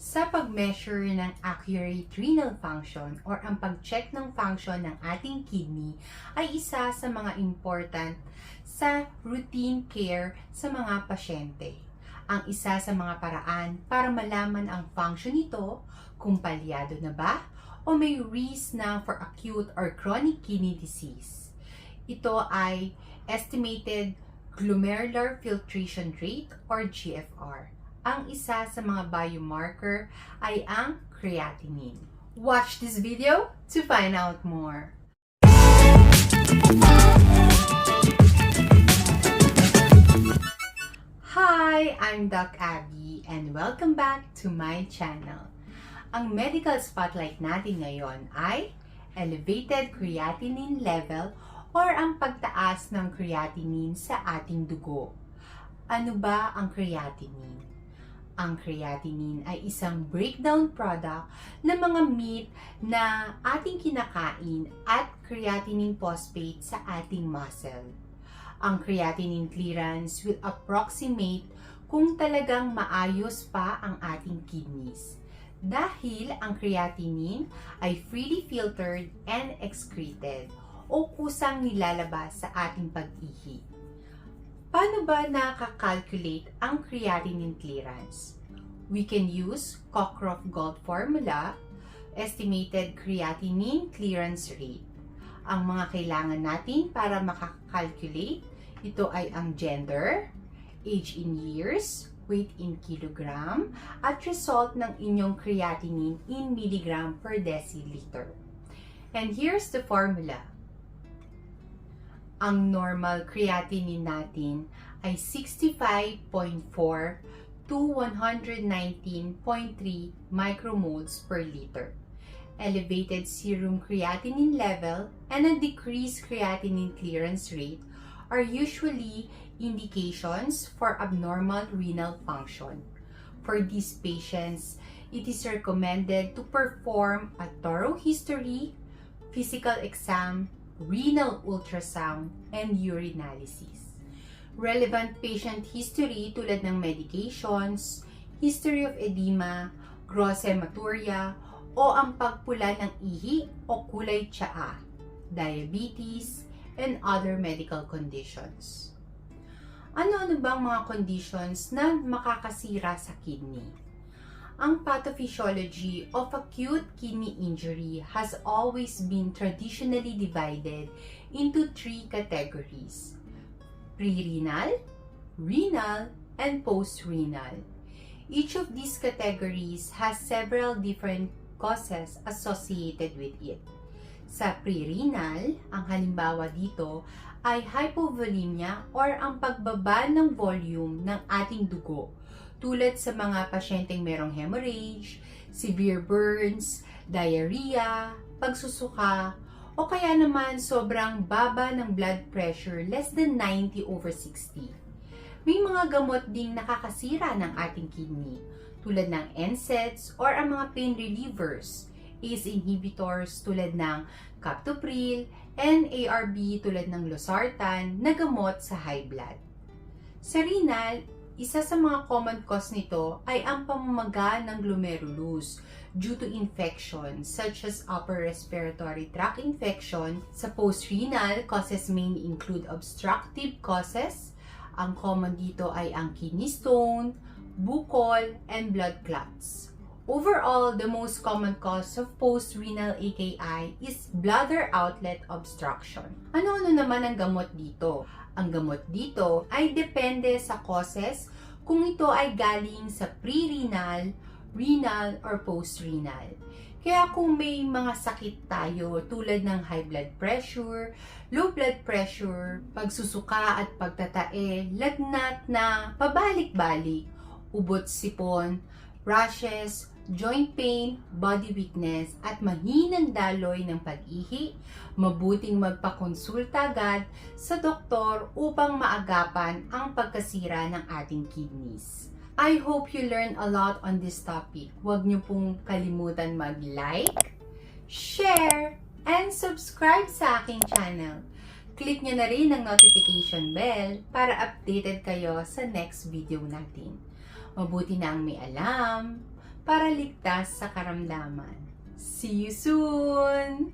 sa pag-measure ng accurate renal function or ang pag-check ng function ng ating kidney ay isa sa mga important sa routine care sa mga pasyente. Ang isa sa mga paraan para malaman ang function nito kung palyado na ba o may risk na for acute or chronic kidney disease. Ito ay estimated glomerular filtration rate or GFR ang isa sa mga biomarker ay ang creatinine. Watch this video to find out more. Hi, I'm Doc Abby and welcome back to my channel. Ang medical spotlight natin ngayon ay elevated creatinine level or ang pagtaas ng creatinine sa ating dugo. Ano ba ang creatinine? Ang creatinine ay isang breakdown product ng mga meat na ating kinakain at creatinine phosphate sa ating muscle. Ang creatinine clearance will approximate kung talagang maayos pa ang ating kidneys. Dahil ang creatinine ay freely filtered and excreted o kusang nilalabas sa ating pag-ihi. Paano ba nakakalculate ang creatinine clearance? We can use Cockcroft Gold formula, estimated creatinine clearance rate. Ang mga kailangan natin para makakalculate, ito ay ang gender, age in years, weight in kilogram, at result ng inyong creatinine in milligram per deciliter. And here's the formula ang normal creatinine natin ay 65.4 to 119.3 micromoles per liter. Elevated serum creatinine level and a decreased creatinine clearance rate are usually indications for abnormal renal function. For these patients, it is recommended to perform a thorough history, physical exam, renal ultrasound, and urinalysis. Relevant patient history tulad ng medications, history of edema, gross hematuria, o ang pagpula ng ihi o kulay tsaa, diabetes, and other medical conditions. Ano-ano bang mga conditions na makakasira sa kidney? Ang pathophysiology of acute kidney injury has always been traditionally divided into three categories pre-renal, renal, and post-renal. Each of these categories has several different causes associated with it. Sa pre-renal, ang halimbawa dito ay hypovolemia or ang pagbaba ng volume ng ating dugo tulad sa mga pasyenteng merong hemorrhage, severe burns, diarrhea, pagsusuka, o kaya naman sobrang baba ng blood pressure less than 90 over 60. May mga gamot ding nakakasira ng ating kidney tulad ng NSAIDs or ang mga pain relievers, ACE inhibitors tulad ng captopril, and ARB tulad ng losartan na gamot sa high blood. Sa renal, isa sa mga common cause nito ay ang pamamaga ng glomerulus due to infection such as upper respiratory tract infection. Sa post-renal, causes may include obstructive causes. Ang common dito ay ang kidney stone, bukol, and blood clots. Overall, the most common cause of post-renal AKI is bladder outlet obstruction. Ano-ano naman ang gamot dito? Ang gamot dito ay depende sa causes kung ito ay galing sa pre-renal, renal, or post-renal. Kaya kung may mga sakit tayo tulad ng high blood pressure, low blood pressure, pagsusuka at pagtatae, lagnat na pabalik-balik, ubot sipon, rashes, joint pain, body weakness, at mahinang daloy ng pag-ihi, mabuting magpakonsulta agad sa doktor upang maagapan ang pagkasira ng ating kidneys. I hope you learn a lot on this topic. Huwag niyo pong kalimutan mag-like, share, and subscribe sa aking channel. Click niyo na rin ang notification bell para updated kayo sa next video natin. Mabuti na ang may alam, para ligtas sa karamdaman. See you soon!